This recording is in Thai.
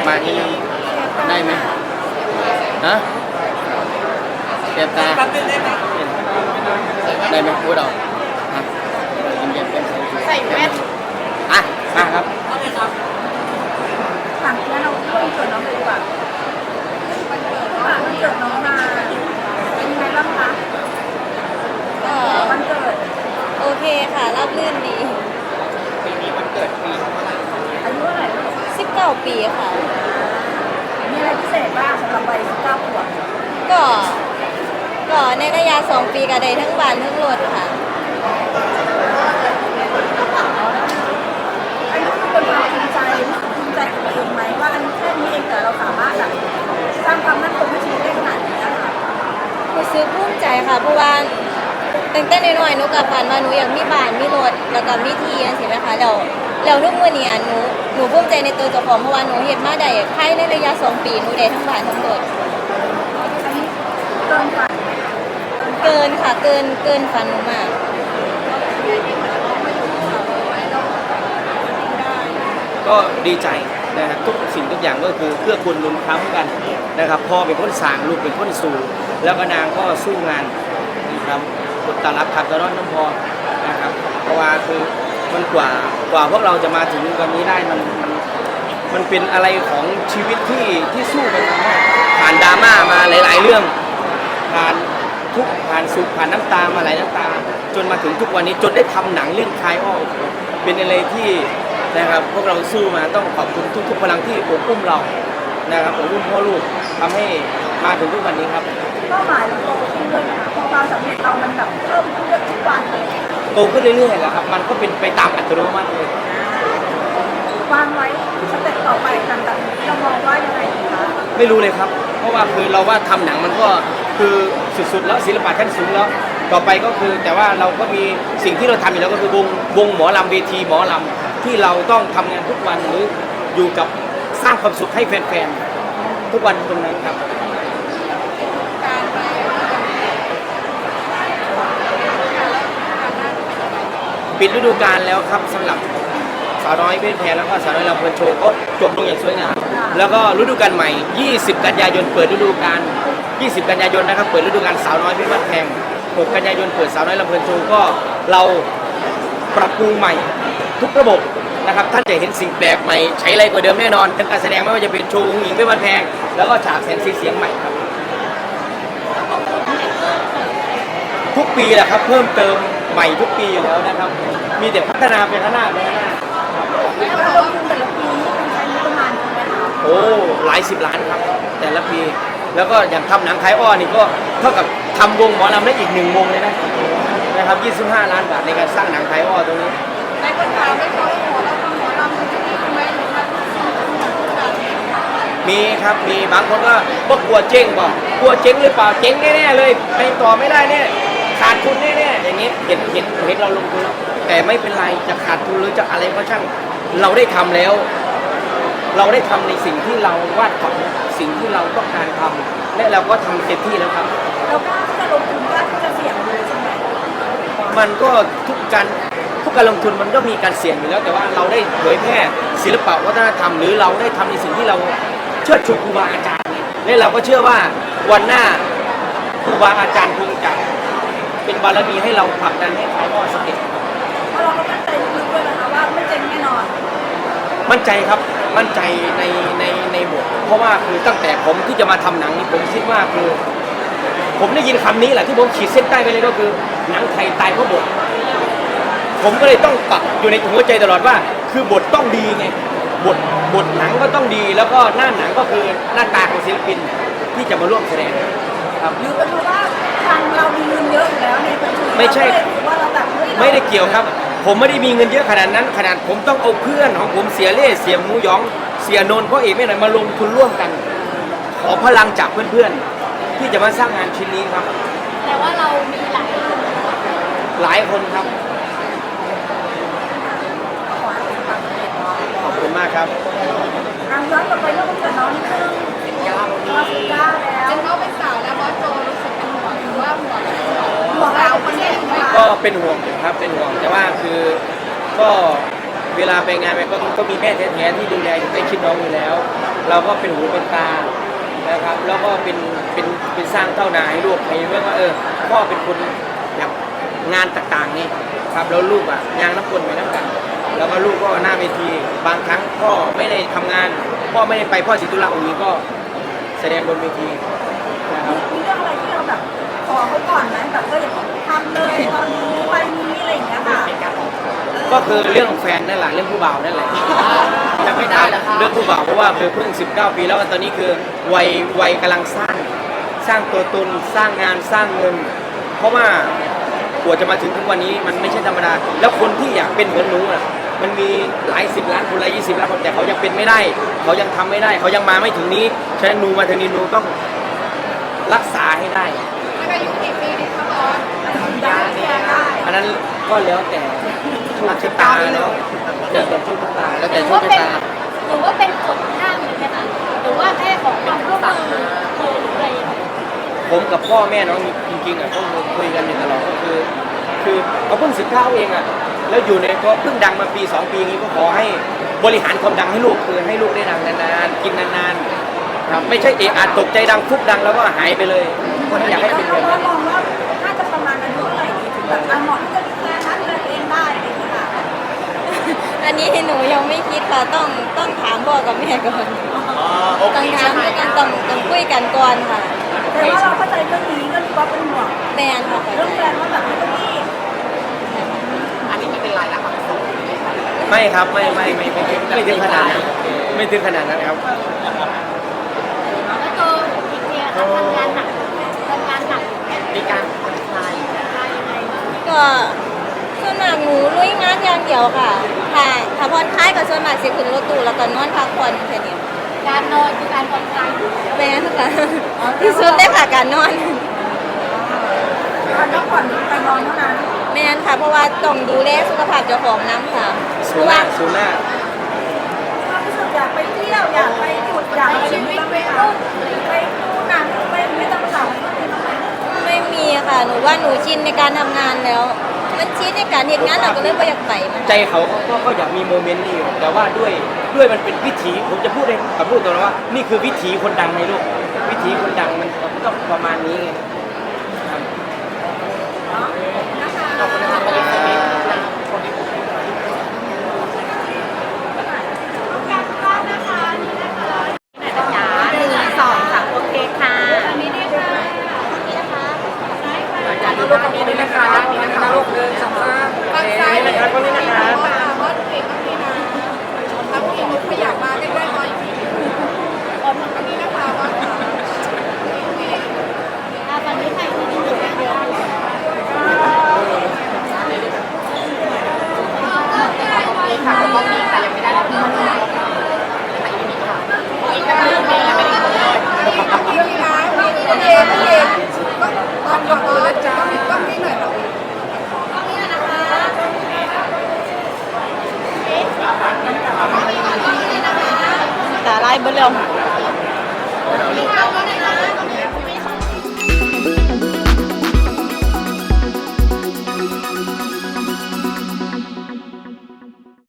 บมานี่ได้ไหมฮะแสบตาแป๊บนึงได้ไหมได้ไหมพูดเอาอะยิ้มแย้มแจ่มใสใส่แว่นอะมาครับเอาเลยครับถามแค่เราเรื่องเกิดน้องเลยดีกว่าวันเกิดน้องวันเกิดน้องมาเป็นยังไงบ้างคะก็วันเกิดโอเคค่ะราบรื่นดีปีนี้วันเกิดปีอายุเท่าไหร่ลูก19ปีค่ะมีอะไรพิ เศษบ้างสำหรับวัย19ขวบก็ก็ในระยะ2ปีก็ได้ทั้งบ้านทั้งรถค่ะ อันนี้คือเป็นความภูมิใจภูมิใจกับตัวเองไหมว่าอันแค่นี้เองแต่เราสามารถแบบสร้างความมั่นคงให้ชีวิตได้ขนาดนี้ค่ะรู้สึกภูมิใจค่ะเพราะว่าตั้งแต่น้อยๆหนูกับฝันว่าหนูอยากมีบ้านมีรถแล้วก็มีที่นั่นสิไหมคะแล้ว แล้วทุกมื้อนี้อันหนูหนูภูมิใจในตัวเจ้าของเพราะว่าหนูเฮ็ดมาได้ภายในระยะ2ปีหนูได้ทั้งบ้านทั้งรถเกินค่ะเกินเกินฝันหนูมากก็ดีใจนะครับทุกสิ่งทุกอย่างก็คือเพื่อคุณลุนค้ำกันนะครับพ่อเป็นคนสางลูกเป็นคนสู่แล้วก็นางก็สู้งานนะครับกดตารับขับตลอดน้ำพอนะครับเพราะว่าคือ มันกว่ากว่าพวกเราจะมาถึงวันนี้ได้มันมันมันเป็นอะไรของชีวิตที่ที่สู้กันมาผ่านดราม่ามาหลาย ๆ เรื่อง ผ่านทุกข์ผ่านสุขผ่านน้ำตามาหลายน้ำตา จนมาถึงทุกวันนี้จนได้ทำหนังเรื่องคลายอ้อเป็นอะไรที่นะครับพวกเราสู้มาต้องขอบคุณทุก ๆ พลังที่อบอุ้มเรานะครับอบอุ้มพ่อลูกทำให้มาถึงทุกวันนี้ครับเป้าหมายเราโตขึ้นด้วยนะคะเพราะความสำเร็จเรามันแบบเพิ่มขึ้นทุกวันเลย โตขึ้นเรื่อยๆแล้วครับ มันก็เป็นไปตามอัตโนมัติเลย วางไว้สเต็ปต่อไปหลังจากนี้เรามองว่ายังไงดีคะไม่รู้เลยครับ เพราะว่าคือเราว่าทำหนังมันก็คือสุดๆแล้วศิลปะขั้นสูงแล้ว ต่อไปก็คือแต่ว่าเราก็มีสิ่งที่เราทำอยู่แล้วก็คือวงวงหมอลำเวทีหมอลำที่เราต้องทำงานทุกวันหรืออยู่กับสร้างความสุขให้แฟนๆทุกวันตรงนั้นครับ ปิดฤดูกาลแล้วครับสำหรับสาวน้อยเพื่อนแพรแล้วก็สาวน้อยลำเพลินโชว์ก็จบลงอย่างสวยงามแล้วก็ฤดูกาลใหม่ 20 กันยายนเปิดฤดูกาล 20 กันยายนนะครับ เปิดฤดูกาลสาวน้อยเพื่อนบ้านแพง 6 กันยายนเปิดสาวน้อยลำเพลินโชว์ก็เราปรับปรุงใหม่ทุกระบบนะครับท่านจะเห็นสิ่งแปลกใหม่ใช้อะไรกว่าเดิมแน่นอนเป็นการแสดงไม่ว่าจะเป็นโชว์องค์หญิงเพื่อนบ้านแพง แล้วก็ฉากแสงสีเสียงใหม่ครับ ทุกปีแหละครับเพิ่มเติม ใหม่ทุกปีอยู่แล้วนะครับ มีแต่พัฒนาไปข้างหน้าไปข้างหน้าการลงทุนแต่ละปีนี่เป็นใช้งบประมาณเท่าไหร่คะโอ้หลายสิบล้านครับ แต่ละปี แล้วก็อย่างทำหนังไทยอ้อนี่ก็เท่ากับทำวงหมอลำได้อีกหนึ่งวงเลยนะนะครับ 25 ล้านบาทในการสร้างหนังไทยอ้อตรงนี้ ในคนถามไม่เขาหัวเราทำหัวเรามันจะมีไหมหรือว่ามีครับมีบางคนก็ก็กลัวเจ๊งบอกกลัวเจ๊งหรือเปล่าเจ๊งแน่ๆเลยไปต่อไม่ได้เนี่ย ขาดทุนแน่ๆอย่างนี้เห็นเห็นเห็นเราลงทุนแล้วแต่ไม่เป็นไรจะขาดทุนหรือจะอะไรก็ช่างเราได้ทำแล้ว เราได้ทำในสิ่งที่เราวาดฝันสิ่งที่เราต้องการทำและเราก็ทำเต็มที่แล้วครับเรากล้าที่จะลงทุนกล้าที่จะเสี่ยงเลยใช่ไหมมันก็ทุกการทุกการลงทุนมันก็มีการเสี่ยงอยู่แล้ว แต่ว่าเราได้เผยแพร่ศิลปะวัฒนธรรมหรือเราได้ทำในสิ่งที่เราเชิดชูครูบาอาจารย์และเราก็เชื่อว่าวันหน้าครูบาอาจารย์คงจะ เป็นบารมีให้เราผลักดันให้เขาก็สำเร็จเพราะเราก็มั่นใจลึกๆด้วยนะคะว่าไม่เจ๊งแน่นอน มั่นใจครับมั่นใจในในในบทเพราะว่าคือตั้งแต่ผมที่จะมาทำหนังนี่ผมคิดว่าคือ ผมได้ยินคำนี้แหละที่ผมขีดเส้นใต้ไปเลยก็คือ หนังไทยตายเพราะบท ผมก็เลยต้องปักอยู่ในหัวใจตลอดว่า คือบทต้องดีไงบทบทหนังก็ต้องดีแล้วก็หน้าหนังก็คือหน้าตาของศิลปินที่จะมาร่วมแสดงครับ หรือเป็นเพราะว่าทางเรา ไม่ใช่เราก็เลยรู้สึกว่าเราแบบเฮ้ยราไม่ได้เกี่ยวครับ ผมไม่ได้มีเงินเยอะขนาดนั้น ขนาดผมต้องเอาเพื่อนของผมเสียเล่เสียหมูหยองเสียนนท์พ่อเอกไม่หน่อยมาลงทุนร่วมกัน ขอพลังจากเพื่อนๆ ที่จะมาสร้างงานชิ้นนี้ครับ แต่ว่าเรามีหลายหลายคนครับ ขอบคุณมากครับทางย้อนกลับไปเรื่องวันเกิดน้องนิดนึงสิบเก้าสิบเก้าแล้ว จนเขาเป็นสาวแล้วบอสโจรู้สึกเป็นห่วงหรือว่าห่วง ห่วง เราคนนี้ไหมคะก็เป็นห่วงอยู่ครับเป็นห่วงแต่ว่าคือก็เวลาไปงานไปก็ก็มีแม่แท้ๆที่ดูแลอยู่ใกล้ชิดน้องอยู่แล้ว เราก็เป็นหูเป็นตานะครับ แล้วก็เป็นเป็นเป็นสร้างเต้านาให้ลูกให้เรื่องว่าเออพ่อเป็นคนแบบงานต่างๆนี่ครับแล้วลูกอะงานน้ำคนไปน้ำกัน แล้วก็ลูกก็หน้าเวทีบางครั้งพ่อไม่ได้ทำงาน พ่อไม่ได้ไปพ่อสิตุลาองค์นี้ก็แสดงบนเวทีนะครับมีเรื่องอะไรที่เราแบบ ขอเขาก่อนไหมแบบเอออย่าทำเลยตอนนี้วันนี้อะไรอย่างเงี้ยค่ะก็คือเรื่องแฟนนั่นแหละเรื่องผู้บ่าวนั่นแหละจะไม่ได้เรื่องผู้บ่าวเพราะว่าคือเพิ่ง 19 ปีแล้วตอนนี้คือวัยวัยกำลังสร้างสร้างตัวตนสร้างงานสร้างเงิน เพราะว่ากว่าจะมาถึงทุกวันนี้มันไม่ใช่ธรรมดา แล้วคนที่อยากเป็นเหมือนหนูอะมันมีหลายสิบล้านคนหลายยี่สิบล้านคนแต่เขายังเป็นไม่ได้ เขายังทำไม่ได้ เขายังมาไม่ถึงนี้ฉะนั้นหนูมาถึงนี้หนูต้องรักษาให้ได้ได้เสียได้ อันนั้นก็แล้วแต่โชคชะตาเนาะแล้วแต่โชคชะตาแล้วหแต่รือโชคว่าชะเป็นตาหรือว่าเป็นกฎห้ามเลยไหมคะหรือว่าแค่ของความร่วมมือมือหรืออะไรอย่างเงี้ยผมกับพ่อแม่น้องจริงๆอะก็คุยกันอยู่ตลอดก็คือ คือเขาเพิ่งสิบเก้าเองอะแล้วอยู่ในก็เพิ่งดังมาปีสองปีนี้ก็ขอให้บริหารความดังให้ลูกคือให้ลูกได้ดังนานๆกินนานๆครับไม่ใช่เอะอาจตกใจดังฟุบดังแล้วก็หายไปเลยก็อยากให้เป็นเพแบบราะว่านั้นมองว่าน่ แบบอะเหมาะที่จะมีแฟนนั้นเลยเองได้อะไรอย่างเงี้ยค่ะอันนี้หนูยังไม่คิดค่ะต้องต้องถามพ่อกับแม่ก่อนอ๋อโอต้องเคถามกันต้องต้องคุยกันก่อนค่ะแต่ว่าเราเข้าใจเรื่องนี้ก็รู้ว่าเป็นห่วงแม่นค่ะเรื่องแฟนว่าแบบไม่ต้องรีบไม่ครับไม่ไม่ไม่ไม่ไม่ไม่ถึงขนาดนั้นไม่ถึงขนาดนั้นครับ แล้วตัวอีกเนี่ยค่ะทำงานหนักทำงานหนักมีการผ่อนคลายคลายยังไงบ้าง ก็ ส่วนมากหนูลุยงานอย่างเดียวค่ะถ้าถ้าผ่อนคลายก็ส่วนมากสิขึ้นรถตู้แล้วก็นอนพักผ่อนแค่นี้การนอนคือการผ่อนคลายอยู่แล้วแม่นค่ะที่สุดได้ค่ะการนอนการพักผ่อนไปนอนเท่านั้นแม่นค่ะ เพราะว่าต้องดูแลสุขภาพเจ้าของน้ำค่ะเพสูราะน่าว่าสูน่าความรู้สึกอยากไปเที่ยวอยากไปหยุดอยากไปชีวิตไปเอาไปดูหนังไปไม่ต้องเหงาไม่ต้องไป ไม่มีค่ะ หนูว่าหนูชินในการทำงานแล้ว มันชินในการเห็นงานเราก็เลยไม่อยากไปมันใจเขาก็ก็อยากมีโมเมนต์นี้อยู่แต่ว่าด้วยด้วยมันเป็นวิถีผมจะพูดเลยผมพูดตรงๆว่านี่คือวิถีคนดังในโลกวิถีคนดังมันต้องประมาณนี้ไงครับ จ๋าหนึ่งสองสามโอเคค่ะอันนี้ด้วยค่ะนี่นะคะ จากลูกกับนี้นะคะนี่นะคะลูกเดินสองข้างนี่นะครับก็นี่นะครับ ว่าเก่งมากนี่นะถ้าผู้หญิงไม่อยากมาใกล้ๆหน่อยอดทนกันนี้นะคะว่า อ่าตอนนี้ใครที่อยู่ในเดือนโอเคค่ะก็มีค่ะยังไม่ได้รับเงินค่ะยังไม่มีค่ะอีกก็คือมีแล้วไม่ได้เลย พี่พี่นะพี่เย็นพี่เย็นก็ตอนก่อนเลยจ้าก็พี่หน่อยหรอ ตาลาย เบิ่แล้ว มีข้าวแล้วน